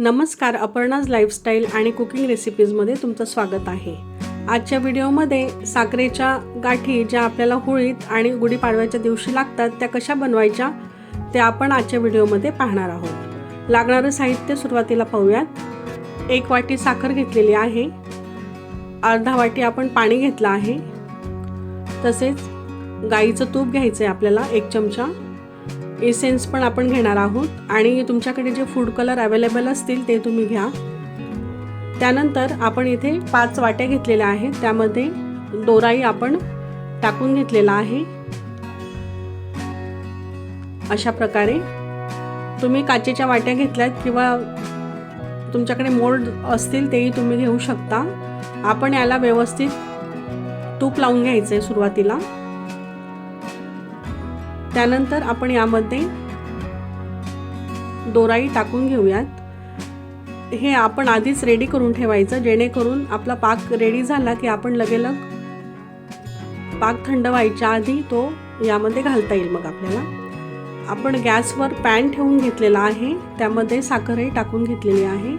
नमस्कार अपर्णाज लाईफस्टाईल आणि कुकिंग रेसिपीजमध्ये तुमचं स्वागत आहे. आजच्या व्हिडिओमध्ये साखरेच्या गाठी ज्या आपल्याला होळीत आणि गुढीपाडव्याच्या दिवशी लागतात त्या कशा बनवायच्या ते आपण आजच्या व्हिडिओमध्ये पाहणार आहोत. लागणारं साहित्य सुरुवातीला पाहूयात. एक वाटी साखर घेतलेली आहे. अर्धा वाटी आपण पाणी घेतलं आहे. तसेच गाईचं तूप घ्यायचं आहे आपल्याला एक चमचा. एसेन्स पण आपण घेणार आहोत. आणि तुमच्याकडे जे फूड कलर अवेलेबल असतील ते तुम्ही घ्या. त्यानंतर आपण इथे पाच वाट्या घेतलेल्या आहेत. त्यामध्ये दोराई आपण टाकून घेतलेला आहे. अशा प्रकारे. तुम्ही काचेच्या वाट्या घेतल्यात किंवा तुमच्याकडे मोल्ड असतील तेही तुम्ही घेऊ शकता. आपण याला व्यवस्थित तूप लावून घ्यायचं आहे सुरुवातीला. त्यानंतर आपण यामध्ये दोराई टाकून घेऊयात. हे आपण आधीच रेडी करून ठेवायचं जेणेकरून आपला पाक रेडी झाला की आपण लगेलग पाक थंड व्हायच्या आधी तो यामध्ये घालता येईल मग आपल्याला. आपण गॅसवर पॅन ठेवून घेतलेला आहे त्यामध्ये साखरही टाकून घेतलेली आहे.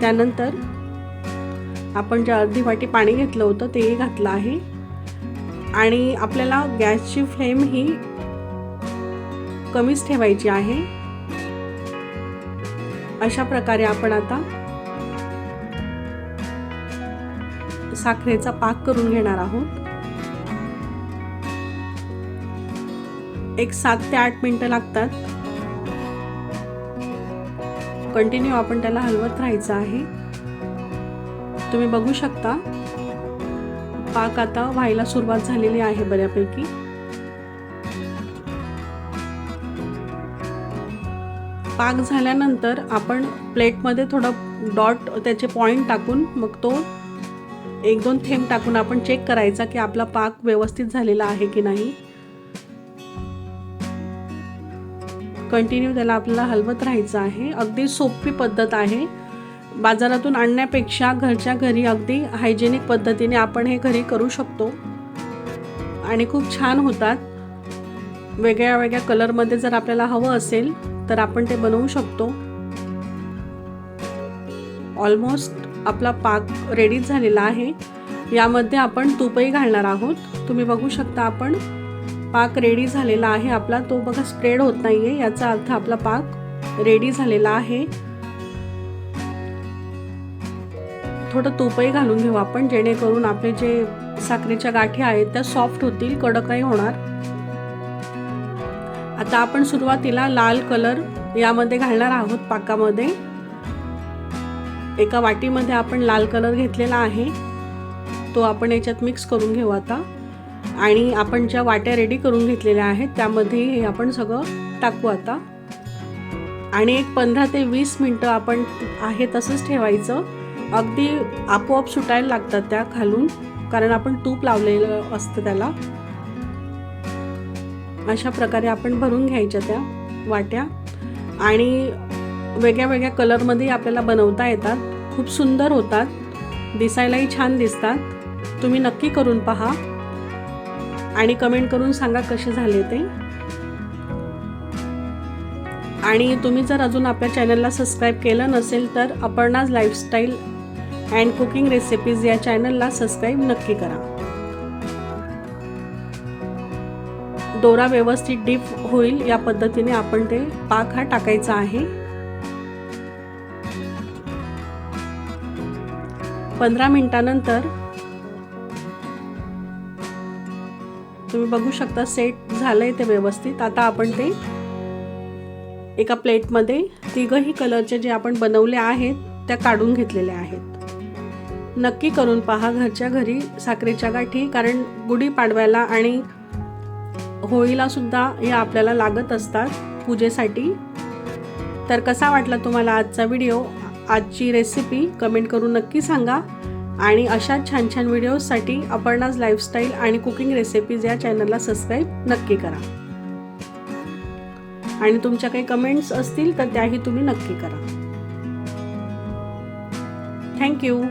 त्यानंतर आपण जे अर्धी वाटी पाणी घेतलं होतं तेही घातलं आहे. आणि आपल्याला गॅसची फ्लेम ही कमीच ठेवायची आहे. अशा प्रकारे आपण आता साखरेचा पाक करून घेणार आहोत. एक सात ते आठ मिनटं लागतात. कंटिन्यू आपण त्याला हलवत राहायचं आहे. तुम्ही बघू शकता पाक आता व्हायला सुरुवात झालेली आहे बऱ्यापैकी. पाक झाल्यानंतर आपण प्लेटमध्ये थोडं डॉट त्याचे पॉईंट टाकून मग तो एक दोन थेंब टाकून आपण चेक करायचा की आपला पाक व्यवस्थित झालेला आहे की नाही. कंटिन्यू त्याला आपल्याला हलवत राहायचं आहे. अगदी सोपी पद्धत आहे. बाजारातून आणण्यापेक्षा घरच्या घरी अगदी हायजेनिक पद्धतीने आपण हे घरी करू शकतो. आणि खूप छान होतात. वेगळ्या वेगळ्या कलरमध्ये जर आपल्याला हवं असेल तर आपण ते बनवू शकतो. ऑलमोस्ट आपला पाक रेडी झालेला आहे. यामध्ये आपण तूपही घालणार आहोत. तुम्ही बघू शकता आपण पाक रेडी झालेला आहे. आपला तो बघा स्प्रेड होत नाही आहे याचा अर्थ आपला पाक रेडी झालेला आहे. थोडं तूपही घालून घेऊ आपण. जेणेकरून आपले जे साखरेच्या गाठी आहेत त्या सॉफ्ट होतील कडकही होणार. आता आपण सुरुवातीला लाल कलर यामध्ये घालणार आहोत पाकामध्ये. एका वाटीमध्ये आपण लाल कलर घेतलेला आहे. तो आपण याच्यात मिक्स करून घेऊ आता. आणि आपण ज्या वाट्या रेडी करून घेतलेल्या आहेत त्यामध्ये हे आपण सगळं टाकू आता. आणि एक पंधरा ते वीस मिनटं आपण आहे तसंच ठेवायचं. अगदी आपोआप सुटायला लागतात त्या खालून कारण आपण तूप लावलेलं असतं त्याला. अशा प्रकारे आपण भरून घ्यायच्या त्या वाट्या. आणि वेगळ्या वेगळ्या कलरमध्ये आपल्याला बनवता येतात. खूप सुंदर होतात. दिसायलाही छान दिसतात. तुम्ही नक्की करून पहा. आणि कमेंट करून सांगा कसे झाले ते. आणि तुम्ही जर अजून आपल्या चॅनलला सबस्क्राईब केलं नसेल तर Aparna's lifestyle and cooking recipes या चॅनलला सबस्क्राईब नक्की करा. दोरा व्यवस्थित डीप होईल या पद्धतीने आपण ते पाक हा टाकायचा आहे. पंधरा मिनिटानंतर तुम्ही बघू शकता सेट झालंय ते व्यवस्थित. आता आपण ते एका प्लेटमध्ये तिघही कलरचे जे आपण बनवले आहेत त्या काढून घेतलेल्या आहेत. नक्की करून पहा घरच्या घरी साखरेच्या गाठी कारण गुढीपाडव्याला आणि होळीला सुद्धा या आपल्याला लागत असतात पूजेसाठी. तर कसा वाटला तुम्हाला आजचा व्हिडिओ? आजची रेसिपी कमेंट करून नक्की सांगा. आणि अशा छान छान व्हिडिओजसाठी अपर्णाज लाईफस्टाईल आणि कुकिंग रेसिपीज या चॅनलला सबस्क्राईब नक्की करा. आणि तुमच्या काही कमेंट्स असतील तर त्याही तुम्ही नक्की करा. थँक्यू.